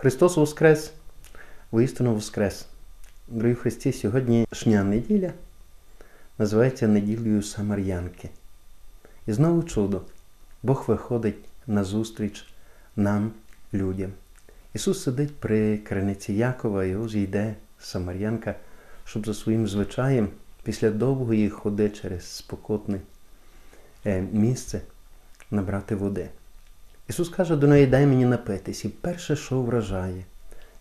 Христос Воскрес! Воістину Воскрес! Дорогі Христі, сьогоднішня неділя називається неділею Самар'янки. І знову чудо. Бог виходить на зустріч нам, людям. Ісус сидить при криниці Якова, і ось йде Самар'янка, щоб за своїм звичаєм після довгої ходи через спокотне місце набрати води. Ісус каже до неї, дай мені напитись. І перше, що вражає,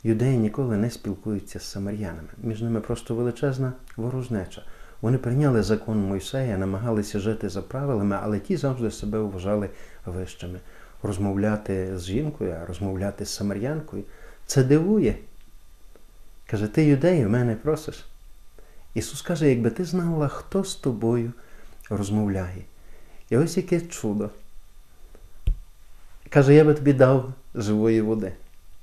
юдеї ніколи не спілкуються з самарянами. Між ними просто величезна ворожнеча. Вони прийняли закон Мойсея, намагалися жити за правилами, але ті завжди себе вважали вищими. Розмовляти з жінкою, а розмовляти з самарянкою це дивує. Каже, ти юдеї в мене просиш. Ісус каже, якби ти знала, хто з тобою розмовляє. І ось яке чудо. Каже, я би тобі дав живої води.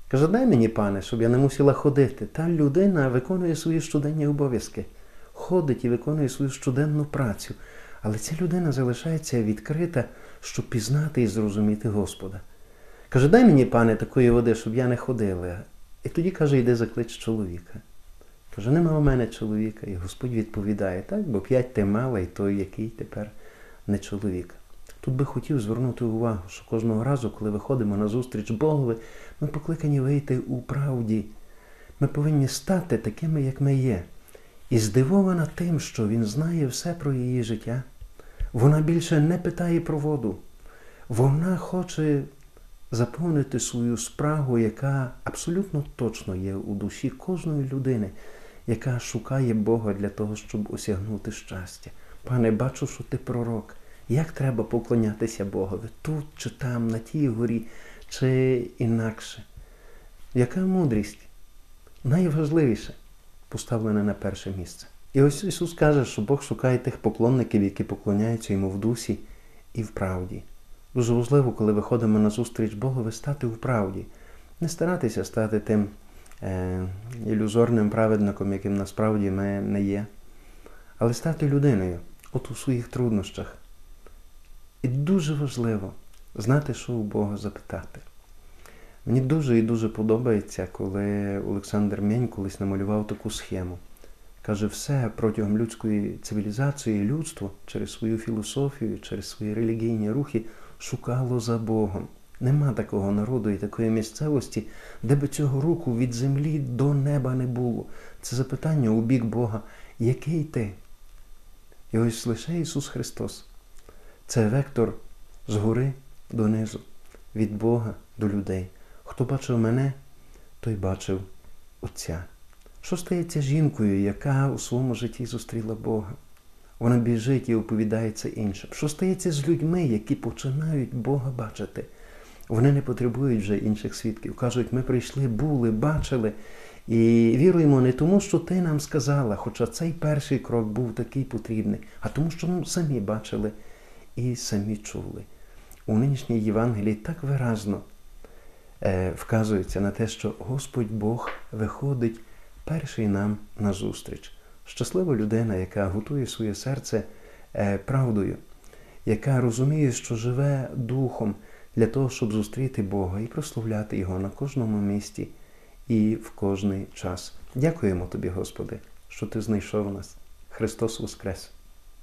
Каже, дай мені, пане, щоб я не мусила ходити. Та людина виконує свої щоденні обов'язки, ходить і виконує свою щоденну працю. Але ця людина залишається відкрита, щоб пізнати і зрозуміти Господа. Каже, дай мені, пане, такої води, щоб я не ходила. І тоді каже, йди заклич чоловіка. Каже, нема у мене чоловіка. І Господь відповідає, так, бо п'ять ти мала, і той, який тепер не чоловік. Тут би хотів звернути увагу, що кожного разу, коли виходимо на зустріч Богові, ми покликані вийти у правді. Ми повинні стати такими, як ми є. І здивована тим, що він знає все про її життя. Вона більше не питає про воду. Вона хоче заповнити свою спрагу, яка абсолютно точно є у душі кожної людини, яка шукає Бога для того, щоб осягнути щастя. Пане, бачу, що ти пророк. Як треба поклонятися Богові? Тут чи там, на тій горі, чи інакше? Яка мудрість? Найважливіше поставлена на перше місце. І ось Ісус каже, що Бог шукає тих поклонників, які поклоняються йому в дусі і в правді. Дуже важливо, коли виходимо на зустріч Богові, стати в правді, не старатися стати тим е, ілюзорним праведником, яким насправді ми не є, але стати людиною, от у своїх труднощах. І дуже важливо знати, що у Бога запитати. Мені дуже і дуже подобається, коли Олександр Мень колись намалював таку схему. Каже, все протягом людської цивілізації людство через свою філософію, через свої релігійні рухи шукало за Богом. Нема такого народу і такої місцевості, де би цього руку від землі до неба не було. Це запитання у бік Бога, який ти? І ось лише Ісус Христос. Це вектор згори донизу, від Бога до людей. Хто бачив мене, той бачив Отця. Що стається жінкою, яка у своєму житті зустріла Бога? Вона біжить і оповідається іншим. Що стається з людьми, які починають Бога бачити? Вони не потребують вже інших свідків. Кажуть, ми прийшли, були, бачили. І віруємо не тому, що ти нам сказала, хоча цей перший крок був такий потрібний, а тому, що ми самі бачили і самі чули. У нинішній Євангелії так виразно е, вказується на те, що Господь Бог виходить перший нам на зустріч. Щаслива людина, яка готує своє серце е, правдою, яка розуміє, що живе духом для того, щоб зустріти Бога і прославляти Його на кожному місці і в кожний час. Дякуємо Тобі, Господи, що Ти знайшов нас. Христос Воскрес!